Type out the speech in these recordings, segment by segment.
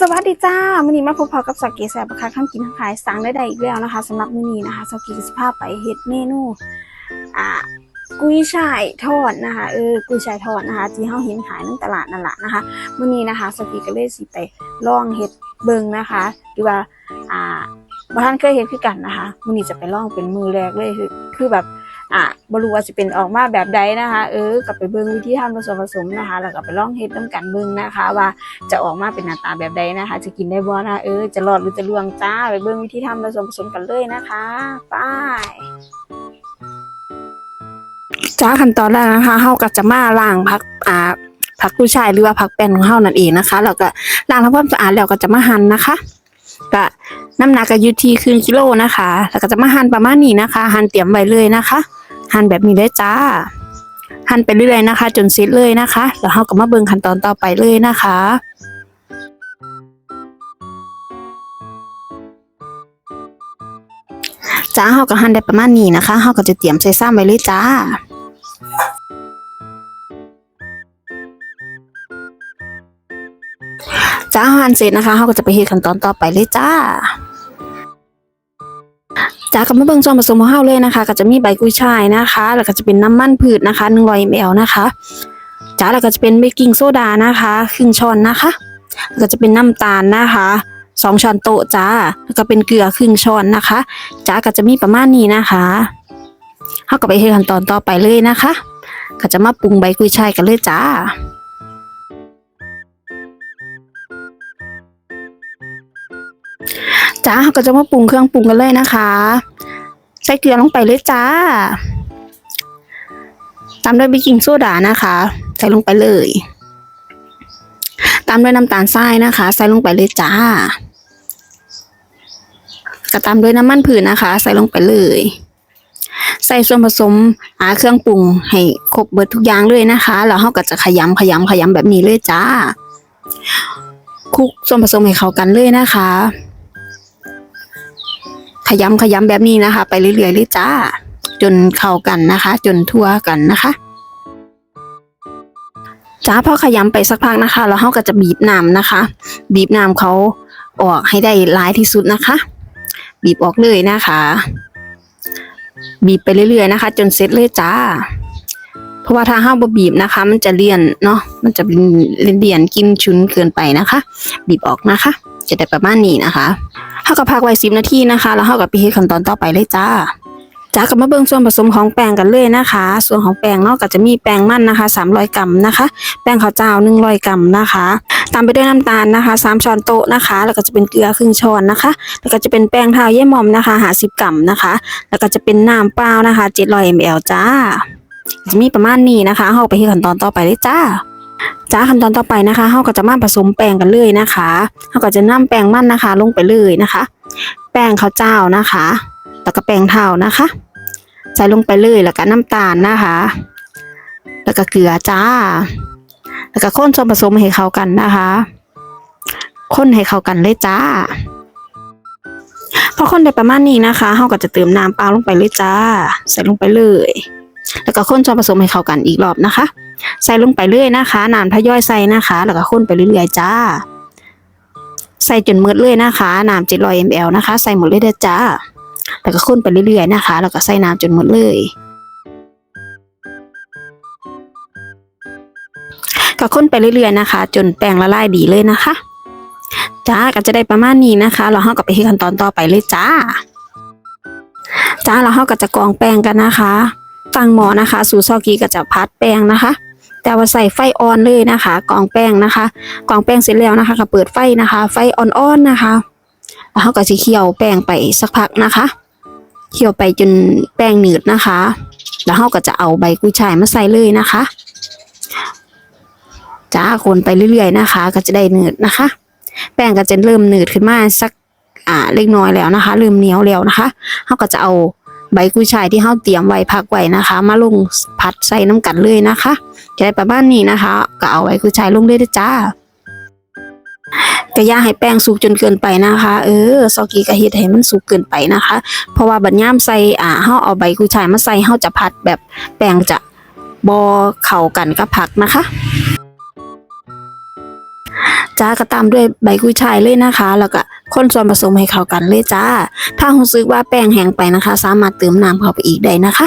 สวัสดีจ้ามื้อนี้มาพบพอกับสก๋แซ่บค่ะข้ามกินทั้งขายสั่งได้ได้อีกแล้วนะคะสำหรับมื้อนี้นะคะสก๋สิพาไปเฮ็ดเมนูอ่ากุ้ยช่ายทอดนะคะเออกุ้ยช่ายทอดนะคะ ที่เฮาเห็นขายในตลาดนั่นแหละนะคะมื้อนี้นะคะสก๋ก็เลยสิไปลองเฮ็ดเบิ่งนะคะหรือว่าอ่าบ่ทันเคยเฮ็ดคือกันนะคะมื้อนี้จะไปลองเป็นมือแรกเลยคือคือแบบ อะบรูว่าจะเป็นออกมาแบบใดนะคะ เออกลับไปเบิ่งวิธีทำผสมผสมนะคะ แล้วก็ไปลองเฮ็ดน้ำกันเบิ่งนะคะ ว่าจะออกมาเป็นหน้าตาแบบใดนะคะ จะกินได้บ่นะเออจะรอดหรือจะล่วงจ้าไปเบิ่งวิธีทำผสมผสมกันเลยนะคะไปจ้าขั้นตอนแรกนะคะเฮาก็จะมาล้างผักอ่าผักผู้ยช่ายหรือว่าผักแป้นของเฮานั่นเองนะคะแล้วก็ล้างทำความสะอาดแล้วก็จะมาหั่นนะคะก็น้ำหนักก็อยู่ที่ครึ่งกิโลนะคะ แล้วก็จะมาหั่นประมาณนี้นะคะ หั่นเตรียมไว้เลยนะคะ หั่นแบบนี้เลยจ้า หั่นไปเรื่อยๆนะคะ จนเสร็จเลยนะคะ แล้วเราก็มาเบิ่งขั้นตอนต่อไปเลยนะคะจ้าเฮาก็หั่นได้ประมาณนี้นะคะเฮาก็จะเตรียมใส่ซ้ำไว้เลยจ้า จ้าหั่นเสร็จนะคะเฮาก็จะไปเฮ็ดขั้นตอนต่อไปเลยจ้า จากับมาเบิ่งส่วนผสมของเฮาเลยนะคะ ก็จะมีใบกุ้ยช่ายนะคะ แล้วก็จะเป็นน้ำมันพืชนะคะ100 ml นะคะจ้าแล้วก็จะเป็นเบกกิ้งโซดานะคะครึ่งช้อนนะคะแล้วก็จะเป็นน้ำตาลนะคะสองช้อนโต๊ะจ้าแล้วก็เป็นเกลือครึ่งช้อนนะคะจ้าก็จะมีประมาณนี้นะคะเฮาก็ไปเฮ็ดขั้นตอนต่อไปเลยนะคะ ก็จะมาปรุงใบกุ้ยช่ายกันเลยจ้า จ้าเราก็จะมาปรุงเครื่องปรุงกันเลยนะคะ ใส่เกลือลงไปเลยจ้า ตามด้วยเบกกิ้งโซดานะคะ ใส่ลงไปเลย ตามด้วยน้ำตาลทรายนะคะ ใส่ลงไปเลยจ้าก็ตามด้วยน้ำมันผืนนะคะ ใส่ลงไปเลย ใส่ส่วนผสมอาเครื่องปรุงให้ครบเบิดทุกอย่างเลยนะคะ แล้วเราก็จะขยำขยำขยำแบบนี้เลยจ้าคลุกส่วนผสมให้เข้ากันเลยนะคะ ขยำขยำแบบนี้นะคะ ไปเรื่อยๆเลยจ้า จนเข้ากันนะคะ จนทั่วกันนะคะจ้าพอขยำไปสักพักนะคะ แล้วเราก็จะบีบน้ำนะคะ บีบน้ำเขาออกให้ได้หลายที่สุดนะคะ บีบออกเลยนะคะ บีบไปเรื่อยๆนะคะ จนเสร็จเลยจ้า เพราะว่าถ้าห้าบบีบนะคะ มันจะเลี่ยนเนาะมันจะเป็นเลี่ยนกินชุนเกินไปนะคะ บีบออกนะคะ จะได้ประมาณนี้นะคะ เฮาก็พักไว้สิบนาทีนะคะ แล้วเฮาก็ไปเฮ็ดขั้นตอนต่อไปเลยจ้าจ้าก็มาเบิ่งส่วนผสมของแป้งกันเลยนะคะ ส่วนของแป้งเนาะก็จะมีแป้งมันนะคะ 300 กรัมนะคะ แป้งข้าวเจ้า 100 กรัมนะคะ ตามไปด้วยน้ำตาลนะคะ 3 ช้อนโต๊ะนะคะ แล้วก็จะเป็นเกลือครึ่งช้อนนะคะ แล้วก็จะเป็นแป้งเท้าเย่หมอมนะคะ50กรัมนะคะ แล้วก็จะเป็นน้ำเปล่านะคะ700 ml จ้า จะมีประมาณนี้นะคะเฮาไปเฮ็ดขั้นตอนต่อไปเลยจ้า จ้าขั้นตอนต่อไปนะคะเฮาก็จะมาผสมแป้งกันเลยนะคะเฮาก็จะนำแป้งมันนะคะ ลงไปเลยนะคะ แป้งข้าวเจ้านะคะแล้วก็แป้งเท้านะคะ ใส่ลงไปเลยแล้วก็น้ำตาลนะคะ แล้วก็เกลือจ้า แล้วก็คนส่วนผสมให้เข้ากันนะคะคนให้เข้ากันเลยจ้าพอคนได้ประมาณนี้นะคะเฮาก็จะเติมน้ำเปล่าลงไปเลยจ้า ใส่ลงไปเลย แล้วก็คนส่วนผสมให้เข้ากันอีกรอบนะคะ ใส่ลงไปเรื่อยนะคะน้ำทยอยใส่นะคะ แล้วก็คนไปเรื่อยๆจ้า ใส่จนหมดเลยนะคะน้ำ700 ml นะคะ ใส่หมดเลยเด้อจ้า แล้วก็คนไปเรื่อยๆนะคะ แล้วก็ใส่น้ำจนหมดเลยก็คนไปเรื่อยๆนะคะ จนแป้งละลายดีเลยนะคะจ้าก็จะได้ประมาณนี้นะคะ เราเฮาก็ไปที่ขั้นตอนต่อไปเลยจ้า จ้าเราเฮาก็จะกรองแป้งกันนะคะ ตั้งหม้อนะคะ สูตรซอกีก็จะพัดแป้งนะคะ แต่ว่าใส่ไฟอ่อนเลยนะคะ กองแป้งนะคะ กองแป้งเสร็จแล้วนะคะก็เปิดไฟนะคะ ไฟอ่อนๆนะคะแล้วเขาก็จะเคี่ยวแป้งไปสักพักนะคะเคี่ยวไปจนแป้งหนืดนะคะ แล้วเขาก็จะเอาใบกุ้ยช่ายมาใส่เลยนะคะจ้าคนไปเรื่อยๆนะคะ ก็จะได้หนืดนะคะ แป้งก็จะเริ่มหนืดขึ้นมาสักอ่าเล็กน้อยแล้วนะคะ เริ่มเหนียวแล้วนะคะเขาก็จะเอา ใบกุ้ยช่ายที่เขาเตรียมไว้พักไว้นะคะ มาลงพัดใส่น้ำกันเลยนะคะจะได้ประมาณนี้นะคะ ก็เอาไว้กุ้ยช่ายลงเลยเด้อจ้าก็อย่าให้แป้งสุกจนเกินไปนะคะ เออซอกีก็เฮ็ดให้มันสุกเกินไปนะคะ เพราะว่าบัดย่ามใส่อ่าเฮาเอาใบกุยช่ายมาใส่เฮาจะผัดแบบแป้งจะบ่เข้ากันกับผักนะคะ จ้าก็ตามด้วยใบกุยช่ายเลยนะคะ แล้วก็คนส่วนผสมให้เข้ากันเลยจ้า ถ้ารู้สึกว่าแป้งแห้งไปนะคะ สามารถเติมน้ำเข้าไปอีกได้นะคะ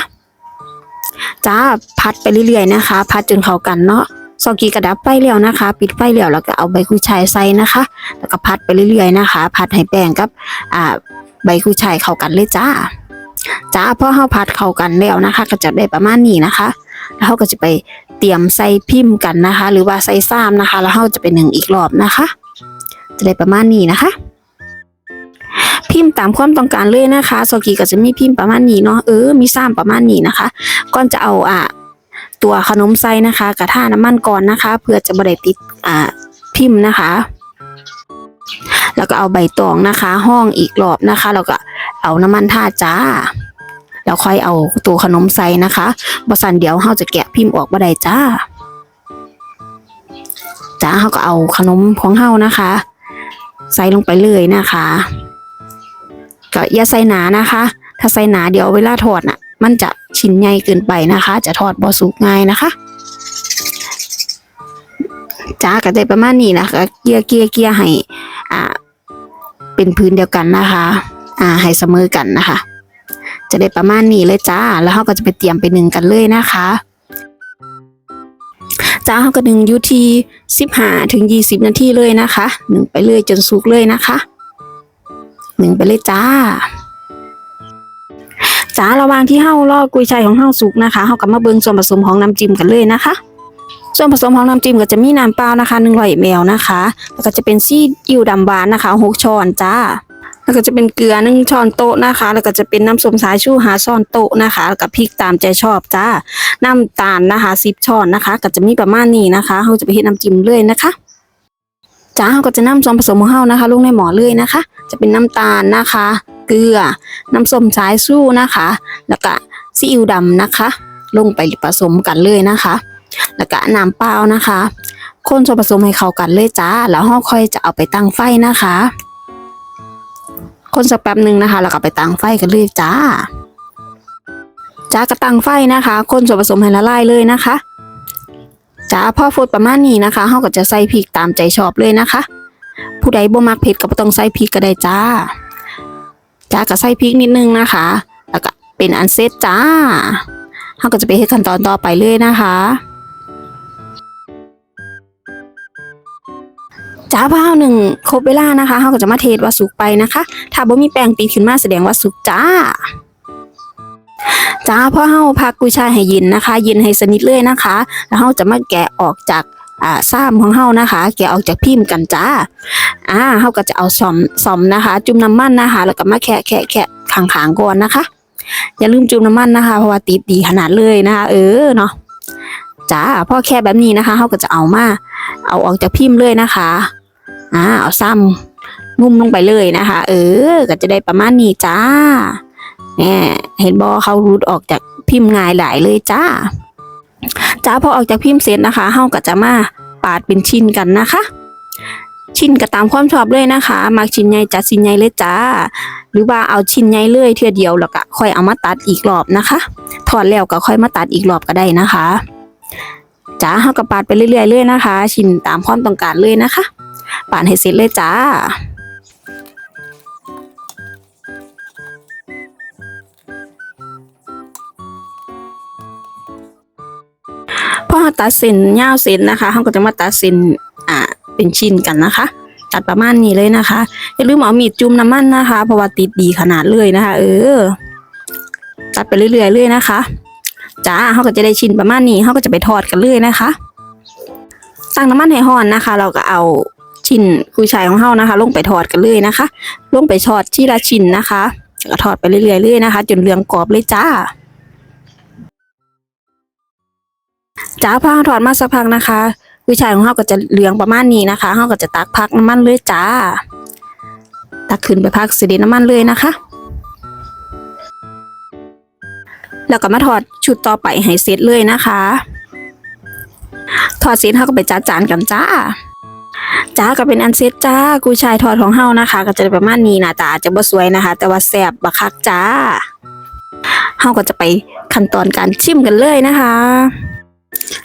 จ้าพัดไปเรื่อยๆนะคะ พัดจนเข้ากันเนาะซอกีกระดับไฟแล้วนะคะ ปิดไฟแล้วแล้วก็เอาใบกุยช่ายใส่นะคะ แล้วก็พัดไปเรื่อยๆนะคะ พัดให้แป้งกับอ่าใบกุยช่ายเข้ากันเลยจ้าจ้าพอเฮาพัดเข้ากันแล้วนะคะ ก็จะได้ประมาณนี้นะคะ แล้วเฮาก็จะไป เตรียมใส่พิมพ์กันนะคะ หรือว่าใส่ซ้ำนะคะ แล้วเฮาจะไปหนึ่งอีกรอบนะคะ จะได้ประมาณนี้นะคะ พิมพ์ตามความต้องการเลยนะคะโซกีก็จะมีพิมพ์ประมาณนี้เนาะเออมีซ้ำประมาณนี้นะคะก่อนจะเอาอะตัวขนมใส่นะคะ กระทาน้ำมันก่อนนะคะ เพื่อจะบ่ได้ติดอ่าพิมพ์นะคะ แล้วก็เอาใบตองนะคะ ห้องอีกรอบนะคะ แล้วก็เอาน้ำมันทาจ้า แล้วค่อยเอาตัวขนมใส่นะคะบสันเดี๋ยวเฮาจะแกะพิมพ์ออกบ่ได้จ้าจ้าเฮาก็เอาขนมของเฮานะคะ ใส่ลงไปเลยนะคะก็อย่าใส่หนานะคะ ถ้าใส่หนาเดี๋ยวเวลาทอดน่ะ มันจะชิ้นใหญ่เกินไปนะคะ จะทอดบ่สุกง่ายนะคะจ้าก็ได้ประมาณนี้นะคะเกียร์เกียร์เกียร์ให้อ่าเป็นพื้นเดียวกันนะคะ อ่าให้เสมอกันนะคะ จะได้ประมาณนี้เลยจ้า แล้วเราก็จะไปเตรียมไปหนึ่งกันเลยนะคะจ้าเขาก็หนึ่งอยู่ที่สิบห้าถึงยี่สิบนาทีเลยนะคะหนึ่งไปเลยจนสุกเลยนะคะหนึ่งไปเลยจ้าจ้าระหว่างที่เฮารอกุยช่ายของเฮาสุกนะคะเฮากลับมาเบิ่งส่วนผสมของน้ำจิ้มกันเลยนะคะ ส่วนผสมของน้ำจิ้มก็จะมีน้ำเปล่านะคะหนึ่งร้อยมลนะคะ แล้วก็จะเป็นซีอิ๊วดำหวานนะคะหกช้อนจ้า แล้วก็จะเป็นเกลือหนึ่งช้อนโต๊ะนะคะ แล้วก็จะเป็นน้ำส้มสายชูหาช้อนโต๊ะนะคะ แล้วก็พริกตามใจชอบจ้า น้ำตาลนะคะสิบช้อนนะคะ ก็จะมีประมาณนี้นะคะเราจะไปเฮ็ดน้ำจิ้มเลยนะคะจ้าเราก็จะนำส่วนผสมของเรานะคะ ลงในหม้อเลยนะคะ จะเป็นน้ำตาลนะคะ เกลือ น้ำส้มสายชูนะคะ แล้วก็ซีอิ๊วดำนะคะ ลงไปผสมกันเลยนะคะ แล้วก็น้ำเปล่านะคะคนส่วนผสมให้เข้ากันเลยจ้า แล้วเราค่อยจะเอาไปตั้งไฟนะคะ คนสักแป๊บหนึ่งนะคะ แล้วก็ไปตั้งไฟกันเลยจ้าจ้ากระตั้งไฟนะคะ คนส่วนผสมให้ละลายเลยนะคะจ้าพอฟูดประมาณนี้นะคะเฮาก็จะใส่พริกตามใจชอบเลยนะคะ ผู้ใดบ่มักเผ็ดก็บ่ต้องใส่พริกก็ได้จ้าจ้าก็ใส่พริกนิดนึงนะคะ แล้วก็เป็นอันเสร็จจ้าเฮาก็จะไปเฮ็ดขั้นตอนต่อไปเลยนะคะ จ้าพอหนึ่งครบเวลานะคะเฮาก็จะมาเทว่าสุกไปนะคะ ถ้าบ่มีแป้งติดขึ้นมาแสดงว่าสุกจ้าจ้าพ่อเฮาพักกุยช่ายให้เย็นนะคะ เย็นให้สนิทเลยนะคะ แล้วเฮาจะมาแกะออกจากอ่าซ้ำของเฮานะคะ แกะออกจากพิมพ์กันจ้าอ่าเฮาก็จะเอาซ่อมซ่อมนะคะ จุ่มน้ำมันนะคะ แล้วก็มาแคะแคะแคะขางๆก่อนนะคะ อย่าลืมจุ่มน้ำมันนะคะเพราะว่าติดดีขนาดเลยนะคะ เออเนาะจ้าพ่อแค่แบบนี้นะคะเฮาก็จะเอามาเอาออกจากพิมพ์เลยนะคะ อ่าเอาซ้ำงุ่มลงไปเลยนะคะ เออ ก็จะได้ประมาณนี้จ้าแหมเห็นบอเขารูดออกจากพิมพ์ง่ายหลายเลยจ้าจ้าพอออกจากพิมพ์เสร็จนะคะเฮาก็จะมาปาดเป็นชิ้นกันนะคะ ชิ้นก็ตามความชอบเลยนะคะมักชิ้นใหญ่จัดชิ้นใหญ่เลยจ้า หรือว่าเอาชิ้นใหญ่เลยเทื่อเดียวแล้วก็ค่อยเอามาตัดอีกรอบนะคะถอดแล้วก็ค่อยมาตัดอีกรอบก็ได้นะคะจ้าเฮาก็ปาดไปเรื่อยๆเลยนะคะ ชิ้นตามความต้องการเลยนะคะ ป่าดให้เสร็จเลยจ้าพอตัดเส้นยาวเส้นนะคะเราก็จะมาตัดเส้นอ่าเป็นชิ้นกันนะคะ ตัดประมาณนี้เลยนะคะ อย่าลืมเอามีดจุ่มน้ำมันนะคะ เพราะว่าติดดีขนาดเลยนะคะ เออ ตัดไปเรื่อยๆเลยนะคะจ้าเขาก็จะได้ชิ้นประมาณนี้เขาก็จะไปทอดกันเลยนะคะตั้งน้ำมันให้ร้อนนะคะ เราก็เอา ชิ้นกุยช่ายของเรานะคะ ลงไปทอดกันเลยนะคะ ลงไปทอดที่ละชิ้นนะคะแล้วก็ทอดไปเรื่อยๆเลยนะคะ จนเหลืองกรอบเลยจ้าจ้าพอเราถอดมาสักพักนะคะกุยช่ายของเราก็จะเหลืองประมาณนี้นะคะเราก็จะตักพักน้ำมันเลยจ้า ตักขึ้นไปพักเสด็จน้ำมันเลยนะคะแล้วก็มาถอดชุดต่อไปให้เสร็จเลยนะคะ ถอดเสร็จเราก็ไปจัดจานกันจ้า จ้าก็เป็นอันเสร็จจ้ากุยช่ายทอดของเฮานะคะ ก็จะประมาณนี้นะจ้าจะบ่สวยนะคะ แต่ว่าแซ่บบักคักจ้าเฮาก็จะไปขั้นตอนการชิมกันเลยนะคะ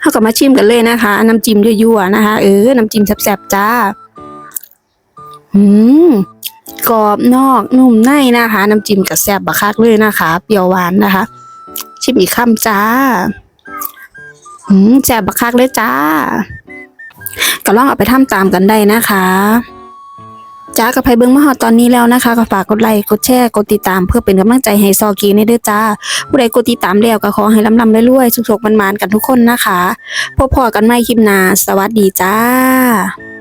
เขาก็มาชิมกันเลยนะคะ น้ำจิ้มยั่วๆนะคะ เออ น้ำจิ้มแซ่บๆจ้าอืมกรอบนอกนุ่มในนะคะ น้ำจิ้มกับแซ่บบักคักเลยนะคะ เปรี้ยวหวานนะคะ ชิมอีกคำจ้าอืมแซ่บบักคักเลยจ้า ก็ลองเอาไปทำตามกันได้นะคะจ้ากับไพเบิ้งมาฮอตอนนี้แล้วนะคะก็ฝากกดไลค์กดแชร์กดติดตามเพื่อเป็นกำลังใจให้ซอกีในเด้อจ้า ผู้ใดกดติดตามแล้วก็ขอให้ลำลำเรื่อยๆสุขๆมันๆกันทุกคนนะคะ พบพอกันใหม่คลิปหน้าสวัสดีจ้า